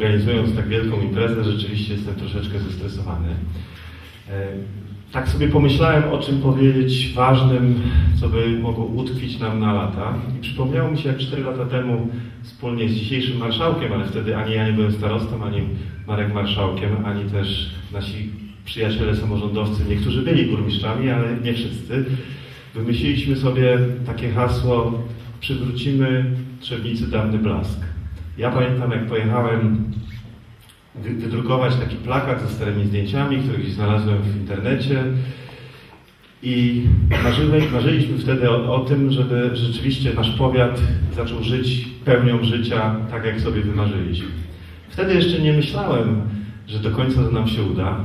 organizując tak wielką imprezę, rzeczywiście jestem troszeczkę zestresowany. E, Tak sobie pomyślałem, o czym powiedzieć ważnym, co by mogło utkwić nam na lata. I przypomniało mi się, jak 4 lata temu wspólnie z dzisiejszym marszałkiem, ale wtedy ani ja nie byłem starostą, ani Marek marszałkiem, ani też nasi przyjaciele samorządowcy, niektórzy byli burmistrzami, ale nie wszyscy, wymyśliliśmy sobie takie hasło przywrócimy Trzebnicy dawny blask. Ja pamiętam, jak pojechałem wy- wydrukować taki plakat ze starymi zdjęciami, które gdzieś znalazłem w internecie. I marzyli, marzyliśmy wtedy o, o tym, żeby rzeczywiście nasz powiat zaczął żyć pełnią życia, tak jak sobie wymarzyliśmy. Wtedy jeszcze nie myślałem, że do końca to nam się uda.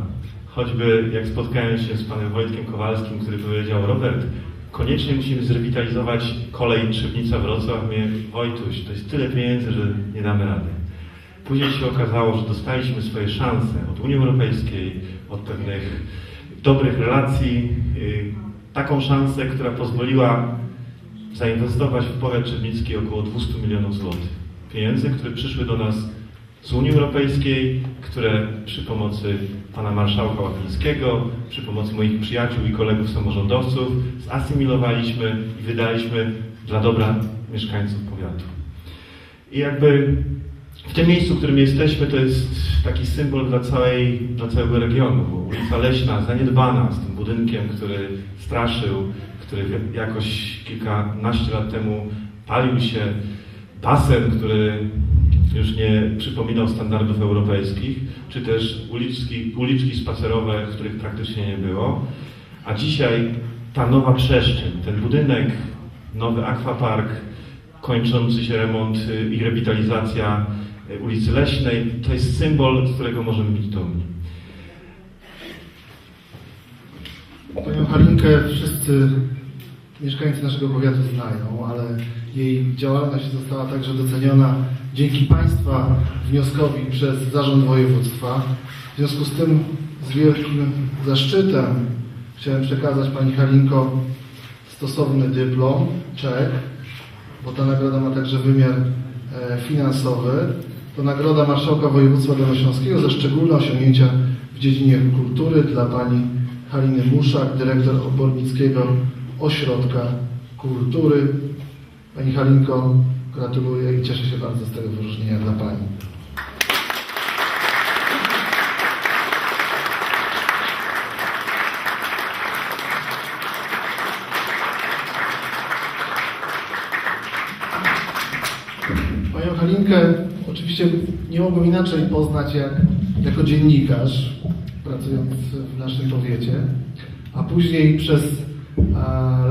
Choćby jak spotkałem się z panem Wojtkiem Kowalskim, który powiedział, Robert, koniecznie musimy zrewitalizować kolej Trzebnica-Wrocław. Mówię, Wojtuś, to jest tyle pieniędzy, że nie damy rady. Później się okazało, że dostaliśmy swoje szanse od Unii Europejskiej, od pewnych dobrych relacji. Yy, Taką szansę, która pozwoliła zainwestować w powiat trzebnicki około 200 milionów złotych. Pieniędzy, które przyszły do nas z Unii Europejskiej, które przy pomocy pana marszałka Łapińskiego, przy pomocy moich przyjaciół i kolegów samorządowców zasymilowaliśmy i wydaliśmy dla dobra mieszkańców powiatu. I jakby w tym miejscu, w którym jesteśmy, to jest taki symbol dla, całej, dla całego regionu. Bo ulica Leśna, zaniedbana, z tym budynkiem, który straszył, który jakoś kilkanaście lat temu palił się, basen, który już nie przypominał standardów europejskich, czy też uliczki, uliczki spacerowe, których praktycznie nie było. A dzisiaj ta nowa przestrzeń, ten budynek, nowy akwapark, kończący się remont i rewitalizacja ulicy Leśnej, to jest symbol, z którego możemy być dumni. Panią Halinkę wszyscy mieszkańcy naszego powiatu znają, ale jej działalność została także doceniona dzięki Państwa wnioskowi przez Zarząd Województwa. W związku z tym z wielkim zaszczytem chciałem przekazać Pani Halinko stosowny dyplom, czek, bo ta nagroda ma także wymiar e, finansowy. To nagroda Marszałka Województwa Dolnośląskiego za szczególne osiągnięcia w dziedzinie kultury dla Pani Haliny Muszak, dyrektor Obornickiego Ośrodka Kultury. Pani Halinko, gratuluję i cieszę się bardzo z tego wyróżnienia dla Pani. Panią Halinkę oczywiście nie mogłem inaczej poznać jak, jako dziennikarz, pracując w naszym powiecie, a później przez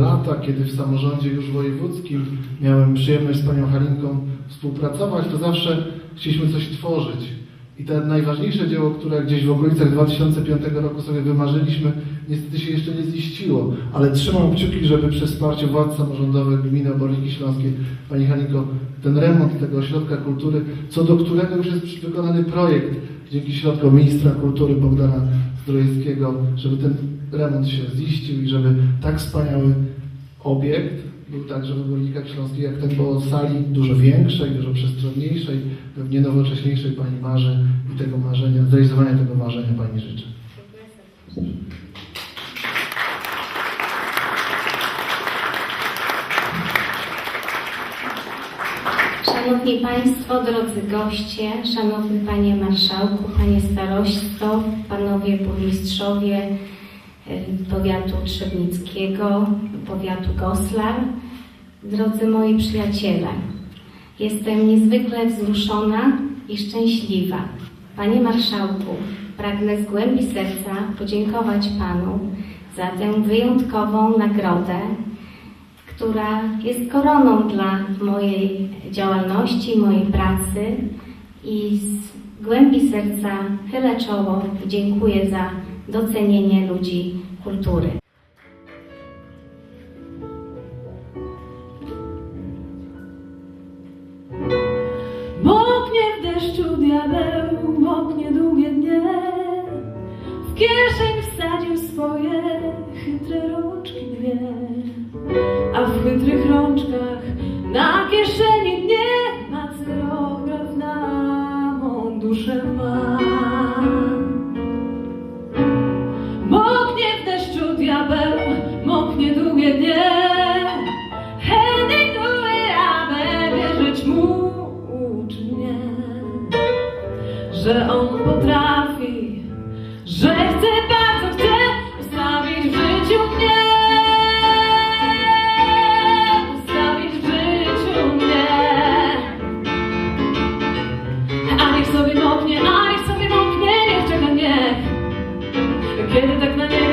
lata, kiedy w samorządzie już wojewódzkim miałem przyjemność z Panią Halinką współpracować, to zawsze chcieliśmy coś tworzyć. I to najważniejsze dzieło, które gdzieś w okolicach 2005 roku sobie wymarzyliśmy, niestety się jeszcze nie ziściło, ale trzymam kciuki, żeby przez wsparcie władz samorządowych gminy Oborniki Śląskie, Pani Halinko, ten remont tego ośrodka kultury, co do którego już jest wykonany projekt dzięki środkom ministra kultury Bogdana Zdrojewskiego, żeby ten remont się ziścił i żeby tak wspaniały obiekt był także w Obornikach Śląskich jak ten, bo sali dużo większej, dużo przestronniejszej, pewnie nowocześniejszej Pani marzy i tego marzenia, zrealizowania tego marzenia Pani życzę. Szanowni Państwo, drodzy goście, Szanowny Panie Marszałku, Panie Starosto, Panowie Burmistrzowie Powiatu Trzebnickiego, Powiatu Goslar, drodzy moi przyjaciele, jestem niezwykle wzruszona i szczęśliwa. Panie Marszałku, pragnę z głębi serca podziękować Panu za tę wyjątkową nagrodę, która jest koroną dla mojej działalności, mojej pracy i z głębi serca chylę czoło i dziękuję za docenienie ludzi kultury. Moknie w deszczu diabeł, moknie długie dnie w kieszeń wsadził swoje chytre rączki dwie, a w chytrych rączkach na kieszeni nie ma cyrograf na mą duszę ma. Moknie w deszczu diabeł, moknie długie dnie, Henryk rabę, wierzyć mu uczy mnie, że on potrafi do tak